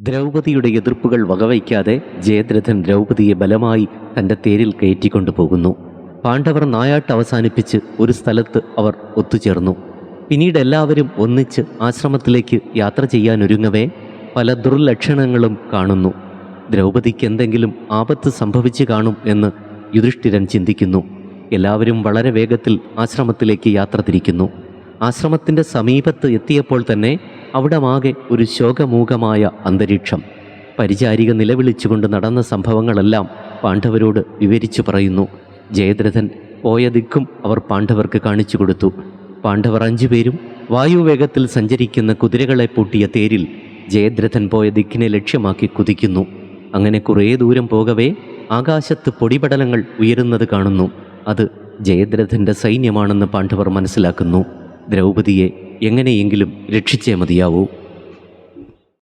ദ്രൗപദിയുടെ എതിർപ്പുകൾ വകവയ്ക്കാതെ ജയദ്രഥൻ ദ്രൗപതിയെ ബലമായി തന്റെ തേരിൽ കയറ്റിക്കൊണ്ടു പോകുന്നു പാണ്ഡവർ നായാട്ട് അവസാനിപ്പിച്ച് ഒരു സ്ഥലത്ത് അവർ ഒത്തുചേർന്നു. പിന്നീട് എല്ലാവരും ഒന്നിച്ച് ആശ്രമത്തിലേക്ക് യാത്ര ചെയ്യാനൊരുങ്ങവേ പല ദുർലക്ഷണങ്ങളും കാണുന്നു. ദ്രൗപതിക്ക് എന്തെങ്കിലും ആപത്ത് സംഭവിച്ചു കാണും എന്ന് യുധിഷ്ഠിരൻ ചിന്തിക്കുന്നു. എല്ലാവരും വളരെ വേഗത്തിൽ ആശ്രമത്തിലേക്ക് യാത്ര തിരിക്കുന്നു. ആശ്രമത്തിന്റെ സമീപത്ത് എത്തിയപ്പോൾ തന്നെ അവിടമാകെ ഒരു ശോകമൂകമായ അന്തരീക്ഷം. പരിചാരിക നിലവിളിച്ചുകൊണ്ട് നടന്ന സംഭവങ്ങളെല്ലാം പാണ്ഡവരോട് വിവരിച്ചു പറയുന്നു. ജയദ്രഥൻ പോയ ദിക്കും അവർ പാണ്ഡവർക്ക് കാണിച്ചു കൊടുത്തു. പാണ്ഡവർ അഞ്ചുപേരും വായുവേഗത്തിൽ സഞ്ചരിക്കുന്ന കുതിരകളെ പൂട്ടിയ തേരിൽ ജയദ്രഥൻ പോയ ദിക്കിനെ ലക്ഷ്യമാക്കി കുതിക്കുന്നു. അങ്ങനെ കുറേ ദൂരം പോകവേ ആകാശത്ത് പൊടിപടലങ്ങൾ ഉയരുന്നത് കാണുന്നു. അത് ജയദ്രഥന്റെ സൈന്യമാണെന്ന് പാണ്ഡവർ മനസ്സിലാക്കുന്നു. ദ്രൗപദിയെ എങ്ങനെയെങ്കിലും രക്ഷിച്ചേ മതിയാവൂ.